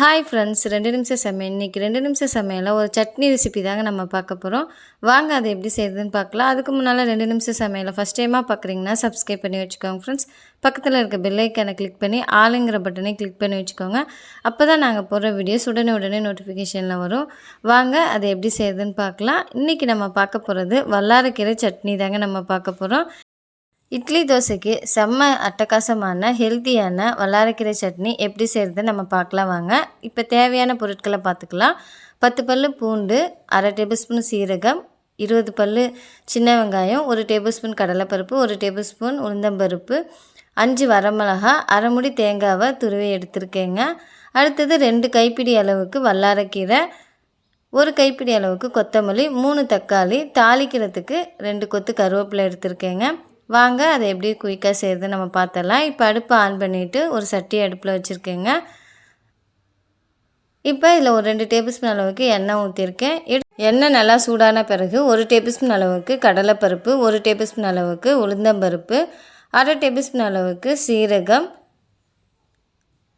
Hi friends ரெண்டு நிமிஷம் சமையல் இன்றைக்கி ரெண்டு நிமிஷம் சமையலில் ஒரு சட்னி ரெசிபி தாங்க நம்ம பார்க்க போகிறோம் வாங்க அதை எப்படி செய்யுதுன்னு பார்க்கலாம். அதுக்கு முன்னால் ரெண்டு நிமிஷம் சமையலை ஃபஸ்ட் டைமாக பார்க்குறீங்கன்னா சப்ஸ்கிரைப் பண்ணி வச்சுக்கோங்க ஃப்ரெண்ட்ஸ் பக்கத்தில் இருக்க பெல்லைக்கனை கிளிக் பண்ணி ஆளுங்கிற பட்டனை கிளிக் பண்ணி வச்சுக்கோங்க. அப்போ தான் நாங்கள் போடுற வீடியோஸ் உடனே உடனே நோட்டிஃபிகேஷனில் வரும். வாங்க அதை எப்படி செய்யுதுன்னு பார்க்கலாம். இன்றைக்கி நம்ம பார்க்க போகிறது வல்லாரக்கீரை சட்னி தாங்க நம்ம பார்க்க போகிறோம் இட்லி தோசைக்கு செம்ம அட்டகாசமான ஹெல்த்தியான வல்லாரக்கீரை சட்னி எப்படி செய்கிறது நம்ம பார்க்கலாம் வாங்க. இப்போ தேவையான பொருட்களை பார்த்துக்கலாம். பத்து பல் பூண்டு அரை டேபிள் ஸ்பூன் சீரகம் இருபது பல் சின்ன வெங்காயம் ஒரு டேபிள் ஸ்பூன் கடலைப்பருப்பு ஒரு டேபிள் ஸ்பூன் உளுந்தம்பருப்பு அஞ்சு வரமிளகா அரைமுடி தேங்காவை துருவி எடுத்திருக்கேங்க. அடுத்தது ரெண்டு கைப்பிடி அளவுக்கு வல்லாரக்கீரை ஒரு கைப்பிடி அளவுக்கு கொத்தமல்லி மூணு தக்காளி தாளிக்கிறதுக்கு ரெண்டு கொத்து கருவேப்பிலை எடுத்திருக்கேங்க. வாங்க அதை எப்படி குயிக்காக செய்கிறது நம்ம பார்த்துடலாம். இப்போ அடுப்பை ஆன் பண்ணிவிட்டு ஒரு சட்டி அடுப்பில் வச்சுருக்கேங்க. இப்போ இதில் ஒரு ரெண்டு டேபிள் ஸ்பூன் அளவுக்கு எண்ணெய் ஊற்றிருக்கேன் எண்ணெய் நல்லா சூடான பிறகு ஒரு டேபிள் ஸ்பூன் அளவுக்கு கடலைப்பருப்பு ஒரு டேபிள் ஸ்பூன் அளவுக்கு உளுந்தம்பருப்பு அரை டேபிள் ஸ்பூன் அளவுக்கு சீரகம்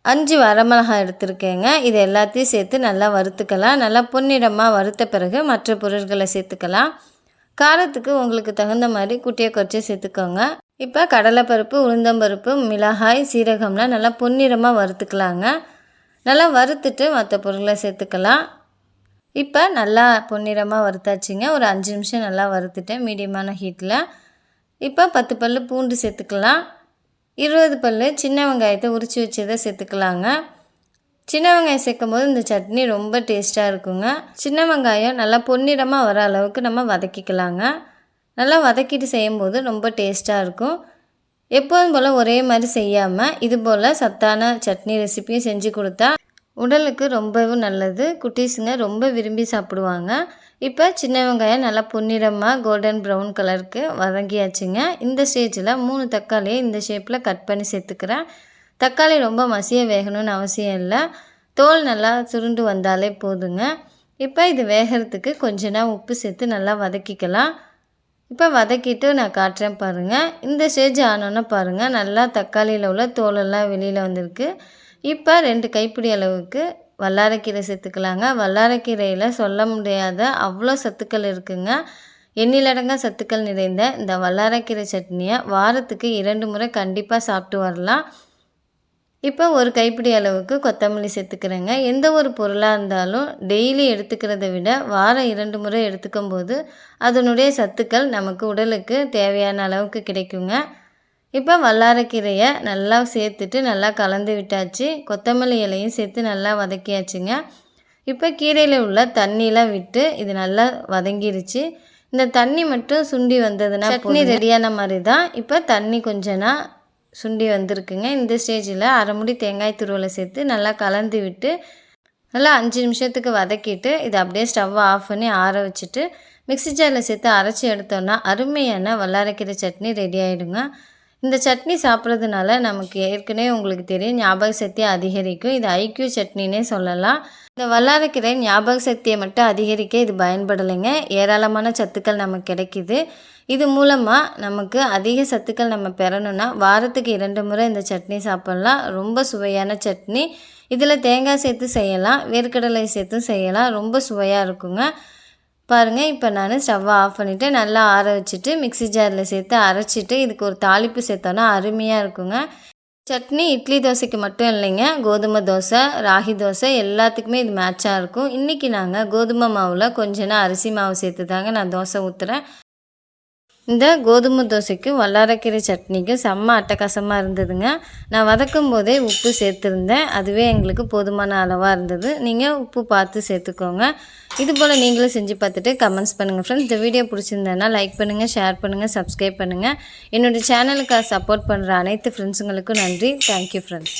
அஞ்சு வரமிளகாய் எடுத்துருக்கேங்க. இது எல்லாத்தையும் சேர்த்து நல்லா வறுத்துக்கலாம். நல்லா பொன்னிடமாக வறுத்த பிறகு மற்ற பொருட்களை சேர்த்துக்கலாம். காரத்துக்கு உங்களுக்கு தகுந்த மாதிரி குட்டியை குறைச்சி சேர்த்துக்கோங்க. இப்போ கடலைப்பருப்பு உளுந்தம்பருப்பு மிளகாய் சீரகம்லாம் நல்லா பொன்னிறமாக வறுத்துக்கலாங்க. நல்லா வறுத்துட்டு மற்ற பொருளை சேர்த்துக்கலாம். இப்போ நல்லா பொன்னிறமாக வறுத்தாச்சுங்க. ஒரு அஞ்சு நிமிஷம் நல்லா வறுத்துட்டேன் மீடியமான ஹீட்டில் இப்போ பத்து பல் பூண்டு சேர்த்துக்கலாம். இருபது பல் சின்ன வெங்காயத்தை உரித்து வச்சதை சேர்த்துக்கலாங்க. சின்ன வெங்காயம் சேர்க்கும் போது இந்த சட்னி ரொம்ப டேஸ்ட்டாக இருக்குங்க. சின்ன வெங்காயம் நல்லா பொன்னிறமாக வர அளவுக்கு நம்ம வதக்கிக்கலாங்க. நல்லா வதக்கிட்டு செய்யும்போது ரொம்ப டேஸ்ட்டாக இருக்கும். எப்போதும் போல் ஒரே மாதிரி செய்யாமல் இது போல் சத்தான சட்னி ரெசிப்பியும் செஞ்சு கொடுத்தா உடலுக்கு ரொம்பவும் நல்லது. குட்டீஸுங்க ரொம்ப விரும்பி சாப்பிடுவாங்க. இப்போ சின்ன வெங்காயம் நல்லா பொன்னிறமாக கோல்டன் ப்ரௌன் கலருக்கு வதங்கியாச்சுங்க. இந்த ஸ்டேஜில் மூணு தக்காளியை இந்த ஷேப்பில் கட் பண்ணி சேர்த்துக்கிறேன். தக்காளி ரொம்ப மசிய வேகணும்னு அவசியம் இல்லை. தோல் நல்லா சுருண்டு வந்தாலே போதுங்க. இப்போ இது வேகிறதுக்கு கொஞ்ச நேரம் உப்பு சேர்த்து நல்லா வதக்கிக்கலாம். இப்போ வதக்கிட்டு நான் காட்டுறேன் பாருங்கள் இந்த ஸ்டேஜ் ஆனோன்னே பாருங்கள் நல்லா தக்காளியில் உள்ள தோலெல்லாம் வெளியில் வந்திருக்கு. இப்போ ரெண்டு கைப்பிடி அளவுக்கு வல்லாரக்கீரை சேர்த்துக்கலாங்க. வல்லாரக்கீரையில் சொல்ல முடியாத அவ்வளோ சத்துக்கள் இருக்குங்க. எண்ணிலடங்கா சத்துக்கள் நிறைந்த இந்த வல்லாரக்கீரை சட்னியை வாரத்துக்கு இரண்டு முறை கண்டிப்பாக சாப்பிட்டு வரலாம். இப்போ ஒரு கைப்பிடி அளவுக்கு கொத்தமல்லி சேர்த்துக்கிறேங்க. எந்த ஒரு பொருளாக இருந்தாலும் டெய்லி எடுத்துக்கிறத விட வாரம் இரண்டு முறை எடுத்துக்கும் போது அதனுடைய சத்துக்கள் நமக்கு உடலுக்கு தேவையான அளவுக்கு கிடைக்குங்க. இப்போ வல்லாரக்கீரையை நல்லா சேர்த்துட்டு நல்லா கலந்து விட்டாச்சு. கொத்தமல்லி இலையும் சேர்த்து நல்லா வதக்கியாச்சுங்க. இப்போ கீரையில் உள்ள தண்ணியெலாம் விட்டு இது நல்லா வதங்கிருச்சு. இந்த தண்ணி மட்டும் சுண்டி வந்ததுன்னா சட்னி ரெடியான மாதிரி தான். இப்போ தண்ணி கொஞ்சம்னா சுண்டி வந்திருக்குங்க. இந்த ஸ்டேஜில் அரை முடி தேங்காய் துருவலை சேர்த்து நல்லா கலந்து விட்டு நல்லா அஞ்சு நிமிஷத்துக்கு வதக்கிட்டு இதை அப்படியே ஸ்டவ்வை ஆஃப் பண்ணி ஆற வச்சுட்டு மிக்சி ஜாரில் சேர்த்து அரைச்சி எடுத்தோன்னா அருமையான வல்லாரக்கீரை சட்னி ரெடி ஆகிடுங்க இந்த சட்னி சாப்பிட்றதுனால நமக்கு ஏற்கனவே உங்களுக்கு தெரியும் ஞாபக சக்தி அதிகரிக்கும். இது ஐக்கியூ சட்னினே சொல்லலாம். இந்த வல்லாரக்கீரை ஞாபக சக்தியை மட்டும் அதிகரிக்க இது பயன்படலைங்க. ஏராளமான சத்துக்கள் நமக்கு கிடைக்கிது. இது மூலமாக நமக்கு அதிக சத்துக்கள் நம்ம பெறணும்னா வாரத்துக்கு இரண்டு முறை இந்த சட்னி சாப்பிட்லாம். ரொம்ப சுவையான சட்னி. இதில் தேங்காய் சேர்த்து செய்யலாம். வேர்க்கடலை சேர்த்தும் செய்யலாம். ரொம்ப சுவையாக இருக்குங்க. பாருங்கள் இப்போ நான் ஸ்டவ்வை ஆஃப் பண்ணிவிட்டு நல்லா ஆற வச்சுட்டு மிக்சி ஜாரில் சேர்த்து அரைச்சிட்டு இதுக்கு ஒரு தாளிப்பு சேர்த்தோன்னா அருமையாக இருக்குங்க. சட்னி இட்லி தோசைக்கு மட்டும் இல்லைங்க. கோதுமை தோசை ராகி தோசை எல்லாத்துக்குமே இது மேட்சாக இருக்கும். இன்றைக்கி நாங்கள் கோதுமை மாவில் கொஞ்சம் அரிசி மாவு சேர்த்து தாங்க நான் தோசை ஊற்றுறேன் இந்த கோதுமை தோசைக்கும் வல்லாரக்கீரை சட்னிக்கும் செம்ம அட்டகாசமாக இருந்ததுங்க. நான் வதக்கும் போதே உப்பு சேர்த்துருந்தேன். அதுவே எங்களுக்கு போதுமான அளவாக இருந்தது. நீங்கள் உப்பு பார்த்து சேர்த்துக்கோங்க. இது போல் நீங்களும் செஞ்சு பார்த்துட்டு கமெண்ட்ஸ் பண்ணுங்கள் ஃப்ரெண்ட்ஸ் இந்த வீடியோ பிடிச்சிருந்தேன்னா லைக் பண்ணுங்கள் ஷேர் பண்ணுங்கள் சப்ஸ்கிரைப் பண்ணுங்கள் என்னோடய சேனலுக்கு சப்போர்ட் பண்ணுற அனைத்து ஃப்ரெண்ட்ஸுங்களுக்கும் நன்றி. Thank you friends